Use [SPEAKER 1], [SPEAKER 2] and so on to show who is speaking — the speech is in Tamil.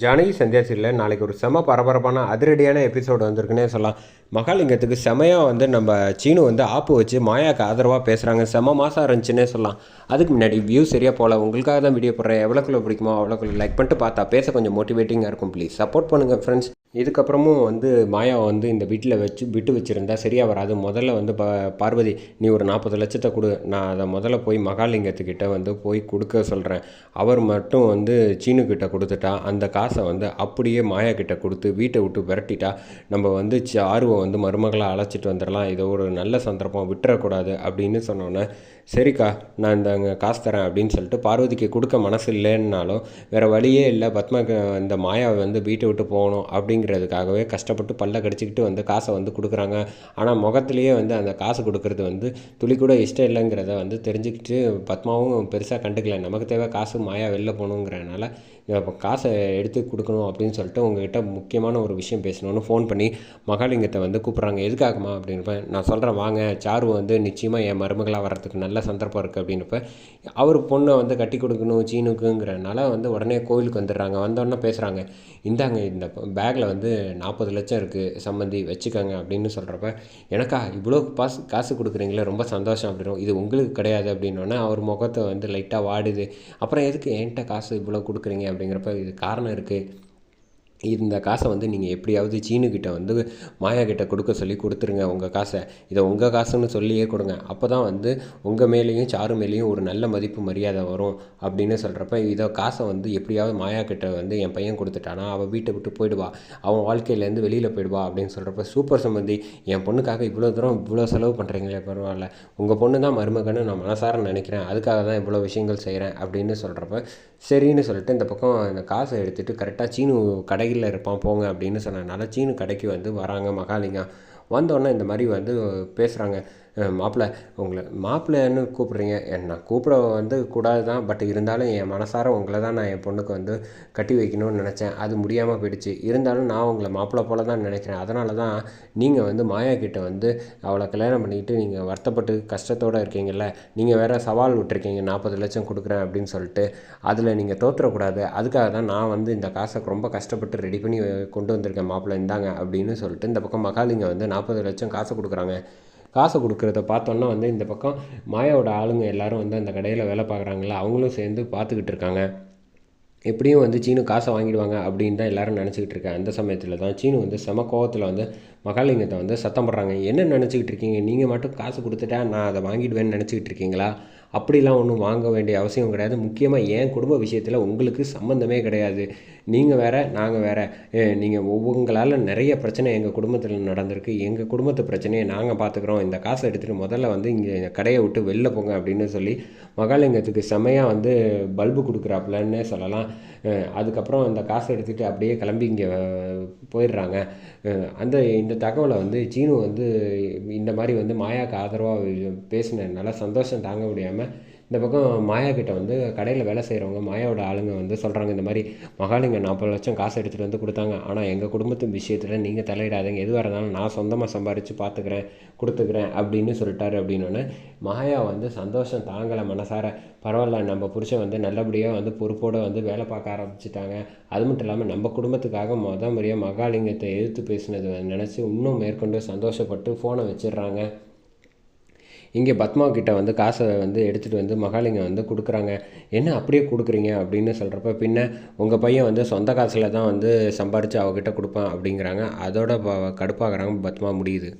[SPEAKER 1] ஜானகி சந்தியா சீரியலில் நாளைக்கு ஒரு செம பரபரப்பான அதிரடியான எபிசோடு வந்திருக்குன்னே சொல்லலாம். மகாலிங்கத்துக்கு செமையாக வந்து நம்ம சீனு வந்து ஆப்பு வச்சு மாயாக்கு ஆதரவாக பேசுகிறாங்க செம மாதம் இருந்துச்சுன்னே சொல்லலாம். அதுக்கு முன்னாடி வியூ சரியாக போகல உங்களுக்காக தான் வீடியோ போடுறேன். எவ்வளோக்குள்ளே பிடிக்குமோ அவ்வளோக்குள்ள லைக் பண்ணிட்டு பார்த்தா பேச கொஞ்சம் மோட்டிவேட்டிங்காக இருக்கும். ப்ளீஸ் சப்போர்ட் பண்ணுங்கள் ஃப்ரெண்ட்ஸ் இதுக்கப்புறமும் வந்து மாயா வந்து இந்த வீட்டில் வச்சு விட்டு வச்சுருந்தா சரியாக வராது. முதல்ல வந்து ப பார்வதி நீ ஒரு நாற்பது லட்சத்தை கொடு. நான் அதை முதல்ல போய் மகாலிங்கத்துக்கிட்ட வந்து போய் கொடுக்க சொல்கிறேன் அவர் மட்டும் வந்து சீனுக்கிட்ட கொடுத்துட்டா அந்த காசை வந்து அப்படியே மாயா கிட்ட கொடுத்து வீட்டை விட்டு விரட்டிட்டா நம்ம வந்து ஆர்வம் வந்து மருமகளை அழைச்சிட்டு வந்துடலாம். இதை ஒரு நல்ல சந்தர்ப்பம் விட்டுறக்கூடாது அப்படின்னு சொன்னோன்னே சரிக்கா நான் இந்த அங்கே காசு தரேன் அப்படின்னு சொல்லிட்டு பார்வதிக்கு கொடுக்க மனசு இல்லைன்னாலும் வேறு வழியே இல்லை. பத்மா இந்த மாயாவை வந்து வீட்டை விட்டு போகணும் அப்படிங்கிறதுக்காகவே கஷ்டப்பட்டு பல்ல கடிச்சிக்கிட்டு வந்து காசை வந்து கொடுக்குறாங்க. ஆனால் முகத்துலேயே வந்து அந்த காசு கொடுக்கறது வந்து துளி கூட இஷ்டம் இல்லைங்கிறத வந்து தெரிஞ்சுக்கிட்டு பத்மாவும் பெருசாக கண்டுக்கல. நமக்கு தேவை காசு மாயா வெளில போகணுங்கிறனால இப்போ காசை எடுத்து கொடுக்கணும் அப்படின்னு சொல்லிட்டு உங்ககிட்ட முக்கியமான ஒரு விஷயம் பேசணும்னு ஃபோன் பண்ணி மகாலிங்கத்தை வந்து கூப்பிட்றாங்க. எதுக்காகமா அப்படின்னப்ப நான் சொல்கிறேன் வாங்க சாரு வந்து நிச்சயமாக என் மருமகளாக வர்றதுக்கு நல்ல சந்தர்ப்பம் இருக்குது அப்படின்னுப்ப அவர் பொண்ணை வந்து கட்டி கொடுக்கணும் சீனுக்குங்கிறனால வந்து உடனே கோவிலுக்கு வந்துடுறாங்க. வந்தோடனே பேசுகிறாங்க இந்தாங்க இந்த பேக்கில் வந்து நாற்பது லட்சம் இருக்குது சம்மந்தி வச்சுக்கோங்க அப்படின்னு சொல்கிறப்ப எனக்கா இவ்வளோ காசு காசு கொடுக்குறீங்களே ரொம்ப சந்தோஷம் அப்படின்னும். இது உங்களுக்கு கிடையாது அப்படின்னோடனே அவர் முகத்தை வந்து லைட்டாக வாடுது. அப்புறம் எதுக்கு என்கிட்ட காசு இவ்வளோ கொடுக்குறீங்க அப்படிங்கிறப்ப இது காரணம் இருக்குது இந்த காசை வந்து நீங்கள் எப்படியாவது சீனுக்கிட்ட வந்து மாயா கிட்ட கொடுக்க சொல்லி கொடுத்துருங்க உங்கள் காசை. இதை உங்கள் காசுன்னு சொல்லியே கொடுங்க. அப்போ தான் வந்து உங்கள் மேலேயும் சாரு மேலேயும் ஒரு நல்ல மதிப்பு மரியாதை வரும் அப்படின்னு சொல்கிறப்ப இதை காசை வந்து எப்படியாவது மாயா கிட்ட வந்து என் பையன் கொடுத்துட்டானா அவள் வீட்டை விட்டு போயிடுவா அவன் வாழ்க்கையிலேருந்து வெளியில் போயிடுவா அப்படின்னு சொல்கிறப்ப சூப்பர் சம்பந்தி என் பொண்ணுக்காக இவ்வளோ தூரம் இவ்வளோ செலவு பண்ணுறீங்களே பரவாயில்ல. உங்கள் பொண்ணு தான் மருமகன்னு நான் மனசார நினைக்கிறேன். அதுக்காக தான் இவ்வளோ விஷயங்கள் செய்கிறேன் அப்படின்னு சொல்கிறப்ப சரின்னு சொல்லிட்டு இந்த பக்கம் இந்த காசை எடுத்துகிட்டு கரெக்டாக சீனு கடை கடையில் இருப்பான் போங்க அப்படின்னு சொன்னதுனால சீனு கடைக்கு வந்து வராங்க மகாலிங்கம். வந்தோடனே இந்த மாதிரி வந்து பேசுகிறாங்க மாப்பிள்ளை உங்களை மாப்பிள்ளைன்னு கூப்பிட்றீங்க. நான் கூப்பிட வந்து கூடாது தான் பட் இருந்தாலும் என் மனசார உங்களை தான் நான் என் பொண்ணுக்கு வந்து கட்டி வைக்கணும்னு நினச்சேன். அது முடியாமல் போயிடுச்சு. இருந்தாலும் நான் உங்களை மாப்பிள்ளை போல தான் நினைக்கிறேன். அதனால தான் நீங்கள் வந்து மாயா கிட்ட வந்து அவளை கல்யாணம் பண்ணிக்கிட்டு நீங்கள் வருத்தப்பட்டு கஷ்டத்தோடு இருக்கீங்கல்ல நீங்கள் வேறு சவால் விட்டுருக்கீங்க. நாற்பது லட்சம் கொடுக்குறேன் அப்படின்னு சொல்லிட்டு அதில் நீங்கள் தோற்றக்கூடாது அதுக்காக தான் நான் வந்து இந்த காசை ரொம்ப கஷ்டப்பட்டு ரெடி பண்ணி கொண்டு வந்திருக்கேன். மாப்பிள்ளை இந்தாங்க அப்படின்னு சொல்லிட்டு இந்த பக்கம் மகாலிங்க வந்து நாற்பது லட்சம் காசு கொடுக்குறாங்க. காசை கொடுக்குறத பார்த்தோன்னா வந்து இந்த பக்கம் மாயாவோட ஆளுங்க எல்லாரும் வந்து அந்த கடையில் வேலை பார்க்குறாங்களா அவங்களும் சேர்ந்து பார்த்துக்கிட்டு இருக்காங்க. எப்படியும் வந்து சீனு காசை வாங்கிடுவாங்க அப்படின்னு தான் எல்லோரும் நினச்சிக்கிட்டு இருக்கேன் அந்த சமயத்தில் தான் சீனு வந்து செம கோவத்தில் வந்து மகாலிங்கத்தை வந்து சத்தம் போடுறாங்க. என்ன நினச்சிக்கிட்டு இருக்கீங்க? நீங்கள் மட்டும் காசு கொடுத்துட்டா நான் அதை வாங்கிடுவேன்னு நினச்சிக்கிட்டு இருக்கீங்களா? அப்படிலாம் ஒன்றும் வாங்க வேண்டிய அவசியம் கிடையாது. முக்கியமாக என் குடும்ப விஷயத்தில் உங்களுக்கு சம்மந்தமே கிடையாது. நீங்கள் வேறு நாங்கள் வேறு. நீங்கள் ஒவ்வொங்களால் நிறைய பிரச்சனை எங்கள் குடும்பத்தில் நடந்திருக்கு. எங்கள் குடும்பத்து பிரச்சனையை நாங்கள் பார்த்துக்குறோம் இந்த காசை எடுத்துகிட்டு முதல்ல வந்து இங்கே கடையை விட்டு வெளில போங்க அப்படின்னு சொல்லி மகாலிங்கத்துக்கு செமையாக வந்து பல்பு கொடுக்குறாப்புலன்னே சொல்லலாம். அதுக்கப்புறம் அந்த காசை எடுத்துகிட்டு அப்படியே கிளம்பி இங்கே போயிடுறாங்க. அந்த இந்த தகவலை வந்து சீனு வந்து இந்த மாதிரி வந்து மாயாவுக்கு ஆதரவாக பேசினதுனால சந்தோஷம் தாங்க முடியாமல் இந்த பக்கம் மாயா கிட்ட வந்து கடையில் வேலை செய்கிறவங்க மாயாவோட ஆளுங்க வந்து சொல்கிறாங்க இந்த மாதிரி மகாலிங்க நாற்பது லட்சம் காசு எடுத்துகிட்டு வந்து கொடுத்தாங்க. ஆனால் எங்கள் குடும்பத்து விஷயத்தில் நீங்கள் தலையிடாதீங்க. எதுவாக இருந்தாலும் நான் சொந்தமாக சம்பாரித்து பார்த்துக்கிறேன் கொடுத்துக்கிறேன் அப்படின்னு சொல்லிட்டாரு அப்படின்னோடனே மாயா வந்து சந்தோஷம் தாங்கலை மனசார. பரவாயில்ல நம்ம புருஷன் வந்து நல்லபடியாக வந்து பொறுப்போடு வந்து வேலை பார்க்க ஆரம்பிச்சிட்டாங்க. அது மட்டும் இல்லாமல் நம்ம குடும்பத்துக்காக மொதல் முறையாக மகாலிங்கத்தை எதிர்த்து பேசினது நினச்சி இன்னும் மேற்கொண்டு சந்தோஷப்பட்டு ஃபோனை வச்சிடுறாங்க. இங்கே பத்மா கிட்ட வந்து காசை வந்து எடுத்துகிட்டு வந்து மகாலிங்கம் வந்து கொடுக்குறாங்க. என்ன அப்படியே கொடுக்குறீங்க? அப்படின்னு சொல்கிறப்ப பின்ன உங்கள் பையன் வந்து சொந்த காசில் தான் வந்து சம்பாரித்து அவகிட்ட கொடுப்பான் அப்படிங்கிறாங்க. அதோட கடுப்பாகிறாங்க பத்மா முடியுது.